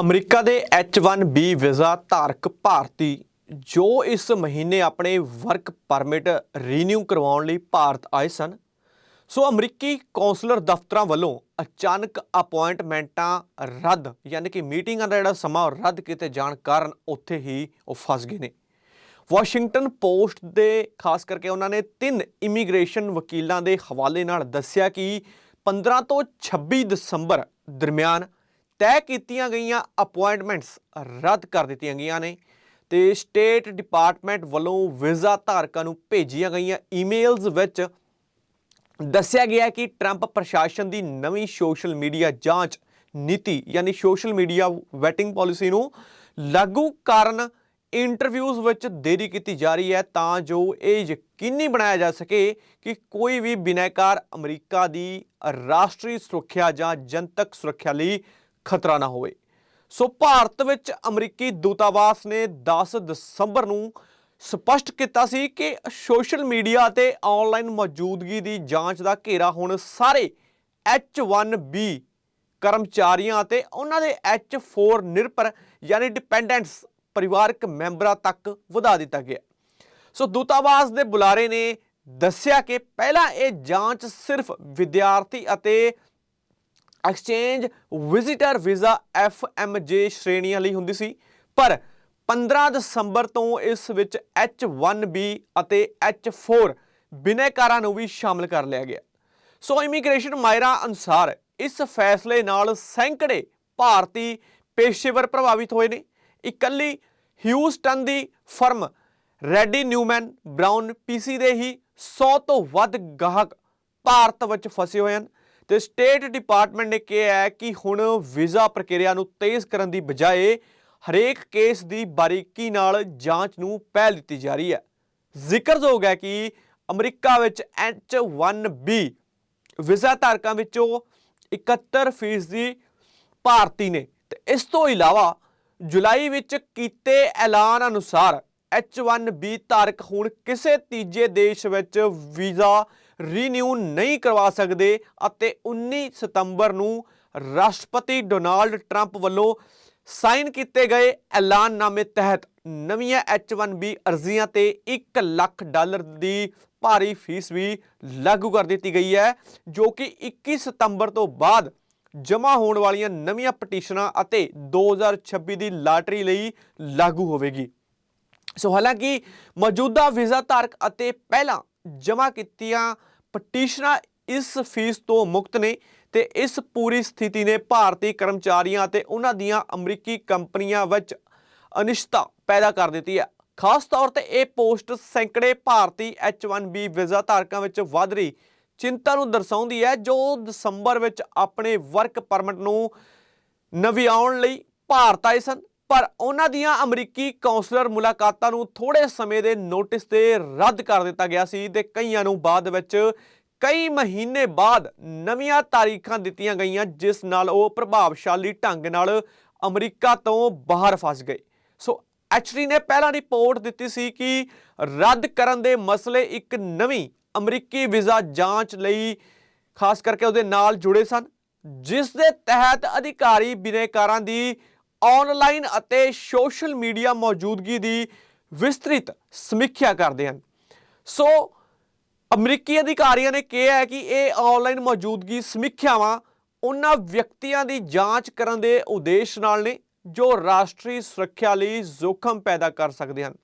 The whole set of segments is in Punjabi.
ਅਮਰੀਕਾ ਦੇ H1B ਵੀਜ਼ਾ ਧਾਰਕ ਭਾਰਤੀ, ਜੋ ਇਸ ਮਹੀਨੇ ਆਪਣੇ ਵਰਕ ਪਰਮਿਟ ਰੀਨਿਊ ਕਰਵਾਉਣ ਲਈ ਭਾਰਤ ਆਏ ਸਨ। ਸੋ ਅਮਰੀਕੀ ਕੌਂਸਲਰ ਦਫ਼ਤਰਾਂ ਵੱਲੋਂ ਅਚਾਨਕ ਅਪਾਇੰਟਮੈਂਟਾਂ ਰੱਦ, ਯਾਨੀ ਕਿ ਮੀਟਿੰਗਾਂ ਦਾ ਜਿਹੜਾ ਸਮਾਂ ਉਹ ਰੱਦ ਕੀਤੇ ਜਾਣ ਕਾਰਨ ਉੱਥੇ ਹੀ ਉਹ ਫਸ ਗਏ ਨੇ। ਵਾਸ਼ਿੰਗਟਨ ਪੋਸਟ ਦੇ ਖਾਸ ਕਰਕੇ ਉਹਨਾਂ ਨੇ ਤਿੰਨ ਇਮੀਗ੍ਰੇਸ਼ਨ ਵਕੀਲਾਂ ਦੇ ਹਵਾਲੇ ਨਾਲ ਦੱਸਿਆ ਕਿ 15 ਤੋਂ 26 ਦਸੰਬਰ ਦਰਮਿਆਨ ਤੈਅ ਕੀਤੀਆਂ ਗਈਆਂ ਅਪਾਇੰਟਮੈਂਟਸ ਰੱਦ ਕਰ ਦਿੱਤੀਆਂ ਗਈਆਂ ਨੇ ਤੇ ਸਟੇਟ ਡਿਪਾਰਟਮੈਂਟ ਵੱਲੋਂ ਵੀਜ਼ਾ ਧਾਰਕਾਂ ਨੂੰ ਭੇਜੀਆਂ ਗਈਆਂ ਈਮੇਲਸ ਵਿੱਚ ਦੱਸਿਆ ਗਿਆ ਕਿ ਟਰੰਪ ਪ੍ਰਸ਼ਾਸਨ ਦੀ ਨਵੀਂ ਸੋਸ਼ਲ ਮੀਡੀਆ ਜਾਂਚ ਨੀਤੀ, ਯਾਨੀ ਸੋਸ਼ਲ ਮੀਡੀਆ ਵੈਟਿੰਗ ਪਾਲਿਸੀ ਨੂੰ ਲਾਗੂ ਕਰਨ ਇੰਟਰਵਿਊਜ਼ ਵਿੱਚ ਦੇਰੀ ਕੀਤੀ ਜਾ ਰਹੀ ਹੈ ਤਾਂ ਜੋ ਇਹ ਯਕੀਨੀ ਬਣਾਇਆ ਜਾ ਸਕੇ ਕਿ ਕੋਈ ਵੀ ਬਿਨੈਕਾਰ ਅਮਰੀਕਾ ਦੀ ਰਾਸ਼ਟਰੀ ਸੁਰੱਖਿਆ ਜਾਂ ਜਨਤਕ ਸੁਰੱਖਿਆ ਲਈ ਖਤਰਾ ਨਾ ਹੋਵੇ। ਸੋ ਭਾਰਤ ਵਿੱਚ ਅਮਰੀਕੀ ਦੂਤਾਵਾਸ ਨੇ 10 ਦਸੰਬਰ ਨੂੰ ਸਪਸ਼ਟ ਕੀਤਾ ਸੀ ਕਿ ਸੋਸ਼ਲ ਮੀਡੀਆ ਤੇ ਆਨਲਾਈਨ ਮੌਜੂਦਗੀ ਦੀ ਜਾਂਚ ਦਾ ਘੇਰਾ ਹੁਣ ਸਾਰੇ H1B ਕਰਮਚਾਰੀਆਂ ਅਤੇ ਉਹਨਾਂ ਦੇ H4 ਨਿਰਭਰ ਯਾਨੀ ਡਿਪੈਂਡੈਂਟਸ ਪਰਿਵਾਰਕ ਮੈਂਬਰਾਂ ਤੱਕ ਵਧਾ ਦਿੱਤਾ ਗਿਆ। ਸੋ ਦੂਤਾਵਾਸ ਦੇ ਬੁਲਾਰੇ ਨੇ ਦੱਸਿਆ ਕਿ ਪਹਿਲਾਂ ਇਹ ਜਾਂਚ ਸਿਰਫ ਵਿਦਿਆਰਥੀ ਅਤੇ ਐਕਸਚੇਂਜ ਵਿਜ਼ਿਟਰ ਵੀਜ਼ਾ FMJ ਸ਼੍ਰੇਣੀਆਂ ਲਈ ਹੁੰਦੀ ਸੀ। ਪਰ 15 ਦਸੰਬਰ ਤੋਂ ਇਸ ਵਿੱਚ H1B ਅਤੇ H4 ਬਿਨੈਕਾਰਾਂ ਨੂੰ ਵੀ ਸ਼ਾਮਲ ਕਰ ਲਿਆ ਗਿਆ। ਸੋ ਇਮੀਗ੍ਰੇਸ਼ਨ ਮਾਇਰਾ ਅਨੁਸਾਰ ਇਸ ਫੈਸਲੇ ਨਾਲ ਸੈਂਕੜੇ ਭਾਰਤੀ ਪੇਸ਼ੇਵਰ ਪ੍ਰਭਾਵਿਤ ਹੋਏ ਨੇ। ਇਕੱਲੀ ਹਿਊਸਟਨ ਦੀ firm Reddy Neumann Brown PC ਦੇ ਹੀ 100 ਤੋਂ ਵੱਧ ਗਾਹਕ ਭਾਰਤ ਵਿੱਚ ਫਸੇ ਹੋਏ ਹਨ। ਤੇ ਸਟੇਟ ਡਿਪਾਰਟਮੈਂਟ ਨੇ ਕਿਹਾ ਹੈ ਕਿ ਹੁਣ ਵੀਜ਼ਾ ਪ੍ਰਕਿਰਿਆ ਨੂੰ ਤੇਜ਼ ਕਰਨ ਦੀ ਬਜਾਏ ਹਰੇਕ ਕੇਸ ਦੀ ਬਾਰੀਕੀ ਨਾਲ ਜਾਂਚ ਨੂੰ ਪਹਿਲ ਦਿੱਤੀ ਜਾ ਰਹੀ ਹੈ। ਜ਼ਿਕਰਯੋਗ ਹੈ ਕਿ ਅਮਰੀਕਾ ਵਿੱਚ H1B ਵੀਜ਼ਾ ਧਾਰਕਾਂ ਵਿੱਚੋਂ 71% ਦੀ ਭਾਰਤੀ ਨੇ ਤੇ ਇਸ ਤੋਂ ਇਲਾਵਾ ਜੁਲਾਈ ਵਿੱਚ ਕੀਤੇ ਐਲਾਨ ਅਨੁਸਾਰ H1B ਧਾਰਕ ਹੁਣ ਕਿਸੇ ਤੀਜੇ ਦੇਸ਼ ਵਿੱਚ ਵੀਜ਼ਾ ਰੀਨਿਊ ਨਹੀਂ ਕਰਵਾ ਸਕਦੇ ਅਤੇ 19 ਸਤੰਬਰ ਨੂੰ ਰਾਸ਼ਟਰਪਤੀ ਡੋਨਾਲਡ ਟਰੰਪ ਵੱਲੋਂ ਸਾਈਨ ਕੀਤੇ ਗਏ ਐਲਾਨਨਾਮੇ ਤਹਿਤ ਨਵੀਆਂ H1B ਅਰਜ਼ੀਆਂ ਤੇ 1 ਲੱਖ ਡਾਲਰ ਦੀ ਭਾਰੀ ਫੀਸ ਵੀ ਲਾਗੂ ਕਰ ਦਿੱਤੀ ਗਈ ਹੈ, ਜੋ ਕਿ 21 ਸਤੰਬਰ ਤੋਂ ਬਾਅਦ ਜਮ੍ਹਾਂ ਹੋਣ ਵਾਲੀਆਂ ਨਵੀਆਂ ਪਟੀਸ਼ਨਾਂ ਅਤੇ 2026 ਦੀ ਲਾਟਰੀ ਲਈ ਲਾਗੂ ਹੋਵੇਗੀ। ਸੋ ਹਾਲਾਂਕਿ ਮੌਜੂਦਾ ਵੀਜ਼ਾ ਧਾਰਕ ਅਤੇ ਪਹਿਲਾਂ ਜਮ੍ਹਾਂ ਕੀਤੀਆਂ ਪਟੀਸ਼ਨਾਂ ਇਸ ਫੀਸ ਤੋਂ ਮੁਕਤ ਨੇ ਤੇ ਇਸ ਪੂਰੀ ਸਥਿਤੀ ਨੇ ਭਾਰਤੀ ਕਰਮਚਾਰੀਆਂ ਅਤੇ ਉਹਨਾਂ ਦੀਆਂ ਅਮਰੀਕੀ ਕੰਪਨੀਆਂ ਵਿੱਚ ਅਨਿਸ਼ਚਿਤਤਾ ਪੈਦਾ ਕਰ ਦਿੱਤੀ ਹੈ। ਖਾਸ ਤੌਰ ਤੇ ਇਹ ਪੋਸਟ ਸੈਂਕੜੇ ਭਾਰਤੀ H1B ਵੀਜ਼ਾ ਧਾਰਕਾਂ ਵਿੱਚ ਵਧ ਰਹੀ ਚਿੰਤਾ ਨੂੰ ਦਰਸਾਉਂਦੀ ਹੈ, ਜੋ ਦਸੰਬਰ ਵਿੱਚ ਆਪਣੇ ਵਰਕ ਪਰਮਿਟ ਨੂੰ ਨਵਿਆਉਣ ਲਈ ਭਾਰਤ ਆਏ ਸਨ। ਪਰ ਉਹਨਾਂ ਦੀਆਂ ਅਮਰੀਕੀ ਕਾਉਂਸਲਰ ਮੁਲਾਕਾਤਾਂ ਨੂੰ ਥੋੜੇ ਸਮੇਂ ਦੇ ਨੋਟਿਸ ਤੇ ਰੱਦ ਕਰ ਦਿੱਤਾ ਗਿਆ ਸੀ ਤੇ ਕਈਆਂ ਨੂੰ ਬਾਅਦ ਵਿੱਚ ਕਈ ਮਹੀਨੇ ਬਾਅਦ ਨਵੀਆਂ ਤਾਰੀਖਾਂ ਦਿੱਤੀਆਂ ਗਈਆਂ, ਜਿਸ ਨਾਲ ਉਹ ਪ੍ਰਭਾਵਸ਼ਾਲੀ ਢੰਗ ਨਾਲ ਅਮਰੀਕਾ ਤੋਂ ਬਾਹਰ ਫਸ ਗਏ। ਸੋ ਐਚਡੀ ਨੇ ਪਹਿਲਾਂ ਰਿਪੋਰਟ ਦਿੱਤੀ ਸੀ ਕਿ ਰੱਦ ਕਰਨ ਦੇ ਮਸਲੇ ਇੱਕ ਨਵੀਂ ਅਮਰੀਕੀ ਵੀਜ਼ਾ ਜਾਂਚ ਲਈ ਖਾਸ ਕਰਕੇ ਉਹਦੇ ਨਾਲ ਜੁੜੇ ਸਨ, ਜਿਸ ਦੇ ਤਹਿਤ ਅਧਿਕਾਰੀ, ਬਿਨੇਕਾਰਾਂ ਦੀ ਆਨਲਾਈਨ ਅਤੇ ਸੋਸ਼ਲ ਮੀਡੀਆ ਮੌਜੂਦਗੀ ਦੀ ਵਿਸਤ੍ਰਿਤ ਸਮੀਖਿਆ ਕਰਦੇ ਹਨ। ਸੋ, ਅਮਰੀਕੀ ਅਧਿਕਾਰੀਆਂ ਨੇ ਕਿਹਾ ਹੈ ਕਿ ਇਹ ਆਨਲਾਈਨ ਮੌਜੂਦਗੀ ਸਮੀਖਿਆਵਾਂ ਉਹਨਾਂ ਵਿਅਕਤੀਆਂ ਦੀ ਜਾਂਚ ਕਰਨ ਦੇ ਉਦੇਸ਼ ਨਾਲ ਨੇ, ਜੋ ਰਾਸ਼ਟਰੀ ਸੁਰੱਖਿਆ ਲਈ ਜ਼ੋਖਮ ਪੈਦਾ ਕਰ ਸਕਦੇ ਹਨ।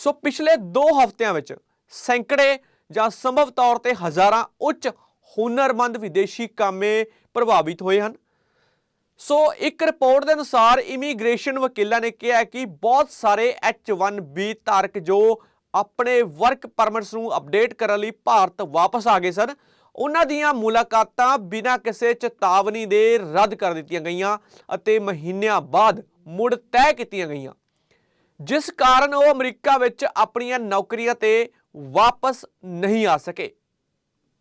ਸੋ, ਪਿਛਲੇ 2 ਹਫ਼ਤਿਆਂ ਵਿੱਚ ਸੈਂਕੜੇ ਜਾਂ ਸੰਭਵ ਤੌਰ ਤੇ ਹਜ਼ਾਰਾਂ ਉੱਚ ਹੁਨਰਮੰਦ ਵਿਦੇਸ਼ੀ ਕਾਮੇ ਪ੍ਰਭਾਵਿਤ ਹੋਏ ਹਨ। ਸੋ ਇੱਕ ਰਿਪੋਰਟ ਦੇ ਅਨੁਸਾਰ ਇਮੀਗ੍ਰੇਸ਼ਨ ਵਕੀਲਾਂ ਨੇ ਕਿਹਾ ਕਿ ਬਹੁਤ ਸਾਰੇ H1B ਧਾਰਕ ਜੋ ਆਪਣੇ ਵਰਕ ਪਰਮਿਟਸ ਨੂੰ ਅਪਡੇਟ ਕਰਨ ਲਈ ਭਾਰਤ ਵਾਪਸ ਆ ਗਏ ਸਨ, ਉਹਨਾਂ ਦੀਆਂ ਮੁਲਾਕਾਤਾਂ ਬਿਨਾਂ ਕਿਸੇ ਚੇਤਾਵਨੀ ਦੇ ਰੱਦ ਕਰ ਦਿੱਤੀਆਂ ਗਈਆਂ ਅਤੇ ਮਹੀਨਿਆਂ ਬਾਅਦ ਮੁੜ ਤੈਅ ਕੀਤੀਆਂ ਗਈਆਂ। ਜਿਸ ਕਾਰਨ ਉਹ ਅਮਰੀਕਾ ਵਿੱਚ ਆਪਣੀਆਂ ਨੌਕਰੀਆਂ ਤੇ ਵਾਪਸ ਨਹੀਂ ਆ ਸਕੇ।